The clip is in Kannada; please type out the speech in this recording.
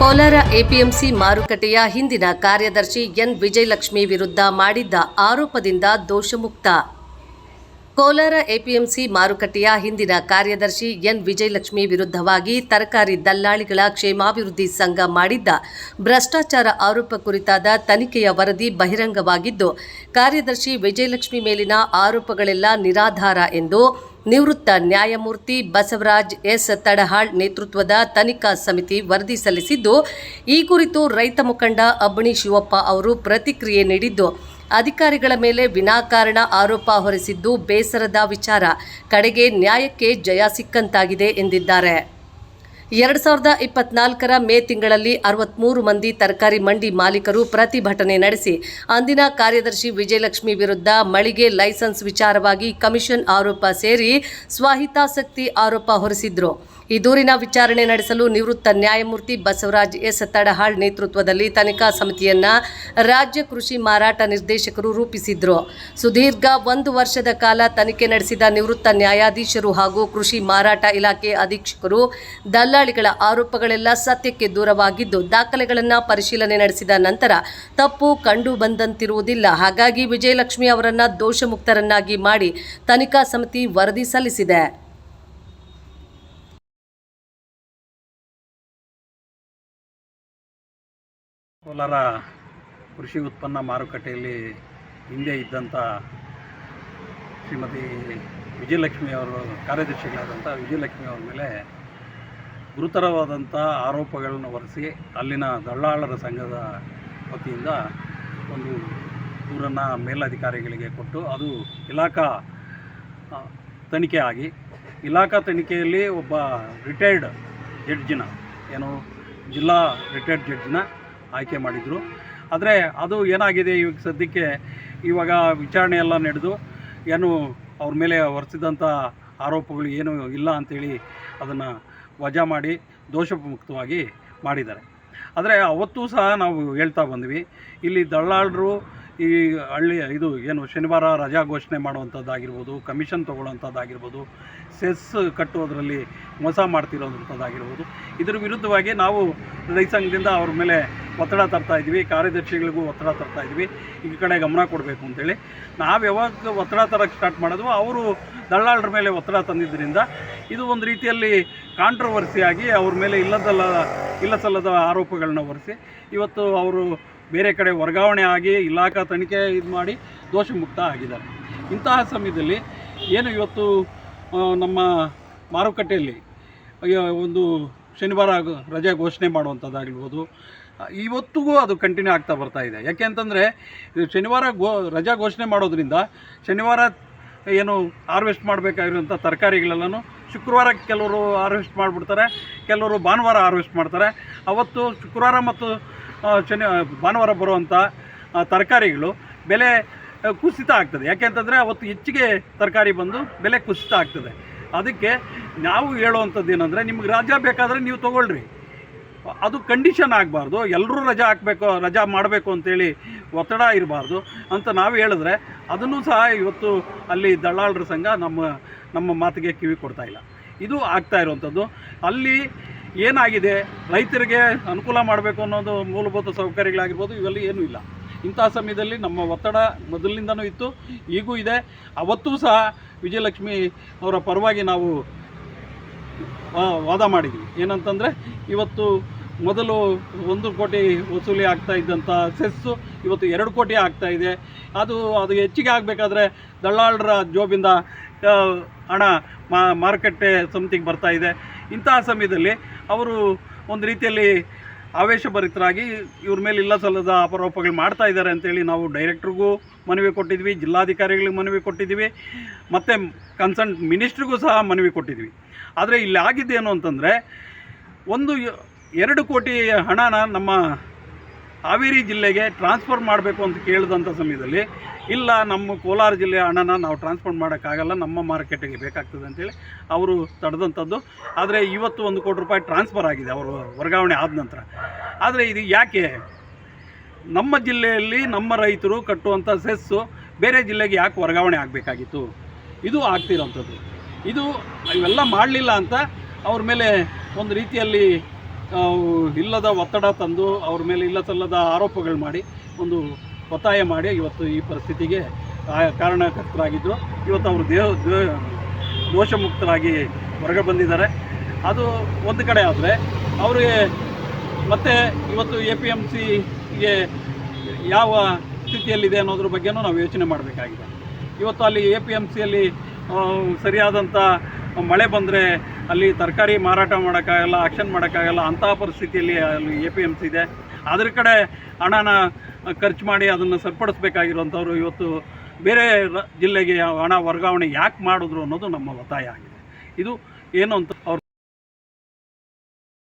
ಕೋಲಾರ ಎಪಿಎಂಸಿ ಮಾರುಕಟ್ಟೆಯ ಹಿಂದಿನ ಕಾರ್ಯದರ್ಶಿ ಎನ್. ವಿಜಯಲಕ್ಷ್ಮಿ ವಿರುದ್ಧ ಮಾಡಿದ್ದ ಆರೋಪದಿಂದ ದೋಷಮುಕ್ತ. ಕೋಲಾರ ಎಪಿಎಂಸಿ ಮಾರುಕಟ್ಟೆಯ ಹಿಂದಿನ ಕಾರ್ಯದರ್ಶಿ ಎನ್. ವಿಜಯಲಕ್ಷ್ಮಿ ವಿರುದ್ಧವಾಗಿ ತರಕಾರಿ ದಲ್ಲಾಳಿಗಳ ಕ್ಷೇಮಾಭಿವೃದ್ಧಿ ಸಂಘ ಮಾಡಿದ್ದ ಭ್ರಷ್ಟಾಚಾರ ಆರೋಪ ಕುರಿತಾದ ತನಿಖೆಯ ವರದಿ ಬಹಿರಂಗವಾಗಿದ್ದು, ಕಾರ್ಯದರ್ಶಿ ವಿಜಯಲಕ್ಷ್ಮಿ ಮೇಲಿನ ಆರೋಪಗಳೆಲ್ಲ ನಿರಾಧಾರ ಎಂದು ನಿವೃತ್ತ ನ್ಯಾಯಮೂರ್ತಿ ಬಸವರಾಜ್ ಎಸ್ ತಡಹಾಳ್ ನೇತೃತ್ವದ ತನಿಖಾ ಸಮಿತಿ ವರದಿ ಸಲ್ಲಿಸಿದ್ದು, ಈ ಕುರಿತು ರೈತ ಮುಖಂಡ ಅಬ್ಬಣಿ ಶಿವಪ್ಪ ಅವರು ಪ್ರತಿಕ್ರಿಯೆ ನೀಡಿದ್ದು, ಅಧಿಕಾರಿಗಳ ಮೇಲೆ ವಿನಾಕಾರಣ ಆರೋಪ ಹೊರಿಸಿದ್ದು ಬೇಸರದ ವಿಚಾರ. ಕಡೆಗೆ ನ್ಯಾಯಕ್ಕೆ ಜಯ ಸಿಕ್ಕಂತಾಗಿದೆ ಎಂದಿದ್ದಾರೆ. ಎರಡು ಸಾವಿರದ ಇಪ್ಪತ್ನಾಲ್ಕರ ಮೇ ತಿಂಗಳಲ್ಲಿ ಅರವತ್ಮೂರು ಮಂದಿ ತರಕಾರಿ ಮಂಡಿ ಮಾಲೀಕರು ಪ್ರತಿಭಟನೆ ನಡೆಸಿ, ಅಂದಿನ ಕಾರ್ಯದರ್ಶಿ ವಿಜಯಲಕ್ಷ್ಮಿ ವಿರುದ್ಧ ಮಳಿಗೆ ಲೈಸೆನ್ಸ್ ವಿಚಾರವಾಗಿ ಕಮಿಷನ್ ಆರೋಪ ಸೇರಿ ಸ್ವಹಿತಾಸಕ್ತಿ ಆರೋಪ ಹೊರಿಸಿದ್ರು. ಈ ದೂರಿನ ವಿಚಾರಣೆ ನಡೆಸಲು ನಿವೃತ್ತ ನ್ಯಾಯಮೂರ್ತಿ ಬಸವರಾಜ್ ಎಸ್ ತಡಹಾಳ್ ನೇತೃತ್ವದಲ್ಲಿ ತನಿಖಾ ಸಮಿತಿಯನ್ನ ರಾಜ್ಯ ಕೃಷಿ ಮಾರಾಟ ನಿರ್ದೇಶಕರು ರೂಪಿಸಿದ್ರು. ಸುದೀರ್ಘ ಒಂದು ವರ್ಷದ ಕಾಲ ತನಿಖೆ ನಡೆಸಿದ ನಿವೃತ್ತ ನ್ಯಾಯಾಧೀಶರು ಹಾಗೂ ಕೃಷಿ ಮಾರಾಟ ಇಲಾಖೆ ಅಧೀಕ್ಷಕರು ದಲ್ಲಾಳಿಗಳ ಆರೋಪಗಳೆಲ್ಲ ಸತ್ಯಕ್ಕೆ ದೂರವಾಗಿದ್ದು, ದಾಖಲೆಗಳನ್ನು ಪರಿಶೀಲನೆ ನಡೆಸಿದ ನಂತರ ತಪ್ಪು ಕಂಡು ಬಂದಂತಿರುವುದಿಲ್ಲ. ಹಾಗಾಗಿ ವಿಜಯಲಕ್ಷ್ಮಿ ಅವರನ್ನು ದೋಷಮುಕ್ತರನ್ನಾಗಿ ಮಾಡಿ ತನಿಖಾ ಸಮಿತಿ ವರದಿ ಸಲ್ಲಿಸಿದೆ. ಕೋಲಾರ ಕೃಷಿ ಉತ್ಪನ್ನ ಮಾರುಕಟ್ಟೆಯಲ್ಲಿ ಹಿಂದೆ ಇದ್ದಂಥ ಶ್ರೀಮತಿ ವಿಜಯಲಕ್ಷ್ಮಿ ಅವರು ಕಾರ್ಯದರ್ಶಿಗಳಾದಂಥ ವಿಜಯಲಕ್ಷ್ಮಿ ಅವರ ಮೇಲೆ ಗುರುತರವಾದಂಥ ಆರೋಪಗಳನ್ನು ಹೊರಿಸಿ ಅಲ್ಲಿನ ದಳ್ಳಾಳರ ಸಂಘದ ವತಿಯಿಂದ ಒಂದು ದೂರನ್ನು ಮೇಲಧಿಕಾರಿಗಳಿಗೆ ಕೊಟ್ಟು ಅದು ಇಲಾಖಾ ತನಿಖೆ ಆಗಿ, ಇಲಾಖಾ ತನಿಖೆಯಲ್ಲಿ ಒಬ್ಬ ರಿಟೈರ್ಡ್ ಜಡ್ಜಿನ, ಏನು ಜಿಲ್ಲಾ ರಿಟೈರ್ಡ್ ಜಡ್ಜಿನ ಆಯ್ಕೆ ಮಾಡಿದರು. ಆದರೆ ಅದು ಏನಾಗಿದೆ ಇವಾಗ ಸದ್ಯಕ್ಕೆ ಇವಾಗ ವಿಚಾರಣೆ ಎಲ್ಲ ನಡೆದು ಏನು ಅವ್ರ ಮೇಲೆ ಹೊರಿಸಿದಂಥ ಆರೋಪಗಳು ಏನೂ ಇಲ್ಲ ಅಂಥೇಳಿ ಅದನ್ನು ವಜಾ ಮಾಡಿ ದೋಷಮುಕ್ತವಾಗಿ ಮಾಡಿದ್ದಾರೆ. ಆದರೆ ಅವತ್ತೂ ಸಹ ನಾವು ಹೇಳ್ತಾ ಬಂದ್ವಿ, ಇಲ್ಲಿ ದಳ್ಳಾಳರು ಈ ಹಳ್ಳಿ ಇದು ಏನು ಶನಿವಾರ ರಜಾ ಘೋಷಣೆ ಮಾಡುವಂಥದ್ದಾಗಿರ್ಬೋದು, ಕಮಿಷನ್ ತೊಗೊಳ್ಳೋವಂಥದ್ದಾಗಿರ್ಬೋದು, ಸೆಸ್ ಕಟ್ಟುವುದರಲ್ಲಿ ಮೋಸ ಮಾಡ್ತಿರೋಂಥದ್ದಾಗಿರ್ಬೋದು ಇದರ ವಿರುದ್ಧವಾಗಿ ನಾವು ರೈತ ಸಂಘದಿಂದ ಅವ್ರ ಮೇಲೆ ಒತ್ತಡ ತರ್ತಾ ಇದ್ವಿ ಕಾರ್ಯದರ್ಶಿಗಳಿಗೂ ಒತ್ತಡ ತರ್ತಾ ಇದ್ವಿ ಈ ಕಡೆ ಗಮನ ಕೊಡಬೇಕು ಅಂತೇಳಿ. ನಾವು ಯಾವಾಗ ಒತ್ತಡ ತರಕ್ಕೆ ಸ್ಟಾರ್ಟ್ ಮಾಡಿದ್ವೋ, ಅವರು ದಳ್ಳಾಳರ ಮೇಲೆ ಒತ್ತಡ ತಂದಿದ್ದರಿಂದ ಇದು ಒಂದು ರೀತಿಯಲ್ಲಿ ಕಾಂಟ್ರವರ್ಸಿಯಾಗಿ ಅವ್ರ ಮೇಲೆ ಇಲ್ಲದಲ್ಲ ಇಲ್ಲ ಸಲ್ಲದ ಆರೋಪಗಳನ್ನ ಹೊರಿಸಿ, ಇವತ್ತು ಅವರು ಬೇರೆ ಕಡೆ ವರ್ಗಾವಣೆ ಆಗಿ ಇಲಾಖಾ ತನಿಖೆ ಇದು ಮಾಡಿ ದೋಷಮುಕ್ತ ಆಗಿದ್ದಾರೆ. ಇಂತಹ ಸಮಯದಲ್ಲಿ ಏನು ಇವತ್ತು ನಮ್ಮ ಮಾರುಕಟ್ಟೆಯಲ್ಲಿ ಒಂದು ಶನಿವಾರ ರಜೆ ಘೋಷಣೆ ಮಾಡುವಂಥದ್ದಾಗಿರ್ಬೋದು ಇವತ್ತಿಗೂ ಅದು ಕಂಟಿನ್ಯೂ ಆಗ್ತಾ ಬರ್ತಾ ಇದೆ. ಯಾಕೆ ಅಂತಂದರೆ ಶನಿವಾರ ಗೋ, ರಜಾ ಘೋಷಣೆ ಮಾಡೋದ್ರಿಂದ ಶನಿವಾರ ಏನು ಹಾರ್ವೆಸ್ಟ್ ಮಾಡಬೇಕಾಗಿರುವಂಥ ತರಕಾರಿಗಳೆಲ್ಲನೂ ಶುಕ್ರವಾರ ಕೆಲವರು ಹಾರ್ವೆಸ್ಟ್ ಮಾಡಿಬಿಡ್ತಾರೆ, ಕೆಲವರು ಭಾನುವಾರ ಹಾರ್ವೆಸ್ಟ್ ಮಾಡ್ತಾರೆ. ಅವತ್ತು ಶುಕ್ರವಾರ ಮತ್ತು ಶನಿ ಭಾನುವಾರ ಬರುವಂಥ ತರಕಾರಿಗಳು ಬೆಲೆ ಕುಸಿತ ಆಗ್ತದೆ. ಯಾಕೆಂತಂದರೆ ಅವತ್ತು ಹೆಚ್ಚಿಗೆ ತರಕಾರಿ ಬಂದು ಬೆಲೆ ಕುಸಿತ ಆಗ್ತದೆ. ಅದಕ್ಕೆ ನಾವು ಹೇಳುವಂಥದ್ದು ಏನಂದರೆ, ನಿಮ್ಗೆ ರಾಜ್ಯ ಬೇಕಾದರೆ ನೀವು ತೊಗೊಳ್ರಿ. ಅದು ಕಂಡೀಷನ್ ಆಗಬಾರ್ದು. ಎಲ್ಲರೂ ರಜಾ ಹಾಕಬೇಕು, ರಜಾ ಮಾಡಬೇಕು ಅಂತೇಳಿ ಒತ್ತಡ ಇರಬಾರ್ದು ಅಂತ ನಾವು ಹೇಳಿದ್ರೆ ಅದನ್ನು ಸಹ ಇವತ್ತು ಅಲ್ಲಿ ದಳ್ಳಾಳರ ಸಂಘ ನಮ್ಮ ನಮ್ಮ ಮಾತಿಗೆ ಕಿವಿ ಕೊಡ್ತಾ ಇಲ್ಲ. ಇದು ಆಗ್ತಾ ಇರುವಂಥದ್ದು ಅಲ್ಲಿ ಏನಾಗಿದೆ? ರೈತರಿಗೆ ಅನುಕೂಲ ಮಾಡಬೇಕು ಅನ್ನೋದು ಮೂಲಭೂತ ಸೌಕರ್ಯಗಳಾಗಿರ್ಬೋದು, ಇವೆಲ್ಲ ಏನೂ ಇಲ್ಲ. ಇಂಥ ಸಮಯದಲ್ಲಿ ನಮ್ಮ ಒತ್ತಡ ಮೊದಲಿನಿಂದನೂ ಇತ್ತು, ಈಗೂ ಇದೆ. ಅವತ್ತೂ ಸಹ ವಿಜಯಲಕ್ಷ್ಮಿ ಅವರ ಪರವಾಗಿ ನಾವು ವಾದ ಮಾಡಿದ್ವಿ. ಏನಂತಂದರೆ, ಇವತ್ತು ಮೊದಲು ಒಂದು ಕೋಟಿ ವಸೂಲಿ ಆಗ್ತಾ ಇದ್ದಂಥ ಸೆಸ್ಸು ಇವತ್ತು ಎರಡು ಕೋಟಿ ಆಗ್ತಾ ಇದೆ. ಅದು ಅದು ಹೆಚ್ಚಿಗೆ ಆಗಬೇಕಾದ್ರೆ ದಳ್ಳಾಳರ ಜೋಬಿಂದ ಹಣ ಮಾರುಕಟ್ಟೆ ಸಮಿತಿಗೆ ಬರ್ತಾ ಇದೆ. ಇಂತಹ ಸಮಯದಲ್ಲಿ ಅವರು ಒಂದು ರೀತಿಯಲ್ಲಿ ಆವೇಶಭರಿತರಾಗಿ ಇವ್ರ ಮೇಲೆ ಇಲ್ಲ ಸಲ್ಲದ ಅಪರೋಪಗಳು ಮಾಡ್ತಾ ಇದ್ದಾರೆ ಅಂತೇಳಿ ನಾವು ಡೈರೆಕ್ಟ್ರಿಗೂ ಮನವಿ ಕೊಟ್ಟಿದ್ವಿ, ಜಿಲ್ಲಾಧಿಕಾರಿಗಳಿಗೆ ಮನವಿ ಕೊಟ್ಟಿದ್ವಿ ಮತ್ತು ಕನ್ಸರ್ನ್ ಮಿನಿಸ್ಟ್ರಿಗೂ ಸಹ ಮನವಿ ಕೊಟ್ಟಿದ್ವಿ ಆದರೆ ಇಲ್ಲಿ ಆಗಿದ್ದೇನು ಅಂತಂದರೆ ಒಂದು ಎರಡು ಕೋಟಿ ಹಣನ ನಮ್ಮ ಹಾವೇರಿ ಜಿಲ್ಲೆಗೆ ಟ್ರಾನ್ಸ್ಫರ್ ಮಾಡಬೇಕು ಅಂತ ಕೇಳಿದಂಥ ಸಮಯದಲ್ಲಿ, ಇಲ್ಲ, ನಮ್ಮ ಕೋಲಾರ ಜಿಲ್ಲೆಯ ಹಣನ ನಾವು ಟ್ರಾನ್ಸ್ಫರ್ ಮಾಡೋಕ್ಕಾಗಲ್ಲ, ನಮ್ಮ ಮಾರ್ಕೆಟಿಗೆ ಬೇಕಾಗ್ತದೆ ಅಂತೇಳಿ ಅವರು ತಡೆದಂಥದ್ದು. ಆದರೆ ಇವತ್ತು ಒಂದು ಕೋಟಿ ರೂಪಾಯಿ ಟ್ರಾನ್ಸ್ಫರ್ ಆಗಿದೆ, ಅವರು ವರ್ಗಾವಣೆ ಆದ ನಂತರ. ಆದರೆ ಇದು ಯಾಕೆ? ನಮ್ಮ ಜಿಲ್ಲೆಯಲ್ಲಿ ನಮ್ಮ ರೈತರು ಕಟ್ಟುವಂಥ ಸೆಸ್ಸು ಬೇರೆ ಜಿಲ್ಲೆಗೆ ಯಾಕೆ ವರ್ಗಾವಣೆ ಆಗಬೇಕಾಗಿತ್ತು? ಇದು ಆಗ್ತಿರೋಂಥದ್ದು. ಇದು ಇವೆಲ್ಲ ಮಾಡಲಿಲ್ಲ ಅಂತ ಅವ್ರ ಮೇಲೆ ಒಂದು ರೀತಿಯಲ್ಲಿ ಇಲ್ಲದ ಒತ್ತಡ ತಂದು ಅವ್ರ ಮೇಲೆ ಇಲ್ಲ ಸಲ್ಲದ ಆರೋಪಗಳು ಮಾಡಿ ಒಂದು ಒತ್ತಾಯ ಮಾಡಿ ಇವತ್ತು ಈ ಪರಿಸ್ಥಿತಿಗೆ ಕಾರಣಕರ್ತರಾಗಿದ್ರು ಕಾರಣಕರ್ತರಾಗಿದ್ದು, ಇವತ್ತು ಅವರು ದೇಹ ದೋಷಮುಕ್ತರಾಗಿ ಹೊರಗೆ ಬಂದಿದ್ದಾರೆ. ಅದು ಒಂದು ಕಡೆ ಆದರೆ ಅವರಿಗೆ ಮತ್ತೆ ಇವತ್ತು ಎ ಪಿ ಎಂ ಸಿಗೆ ಯಾವ ಸ್ಥಿತಿಯಲ್ಲಿದೆ ಅನ್ನೋದ್ರ ಬಗ್ಗೆನೂ ನಾವು ಯೋಚನೆ ಮಾಡಬೇಕಾಗಿದೆ. ಇವತ್ತು ಅಲ್ಲಿ ಎ ಪಿ ಎಂ ಸಿಯಲ್ಲಿ ಸರಿಯಾದಂಥ ಮಳೆ ಬಂದರೆ ಅಲ್ಲಿ ತರಕಾರಿ ಮಾರಾಟ ಮಾಡೋಕ್ಕಾಗಲ್ಲ, ಆಕ್ಷನ್ ಮಾಡೋಕ್ಕಾಗಲ್ಲ ಅಂತಹ ಪರಿಸ್ಥಿತಿಯಲ್ಲಿ ಅಲ್ಲಿ ಎ ಪಿ ಎಂ ಸಿ ಇದೆ. ಅದರ ಕಡೆ ಹಣನ ಖರ್ಚು ಮಾಡಿ ಅದನ್ನು ಸರಿಪಡಿಸ್ಬೇಕಾಗಿರುವಂಥವ್ರು ಇವತ್ತು ಬೇರೆ ಜಿಲ್ಲೆಗೆ ಹಣ ವರ್ಗಾವಣೆ ಯಾಕೆ ಮಾಡಿದ್ರು ಅನ್ನೋದು ನಮ್ಮ ಒತ್ತಾಯ ಆಗಿದೆ. ಇದು ಏನು ಅಂತ ಅವ್ರು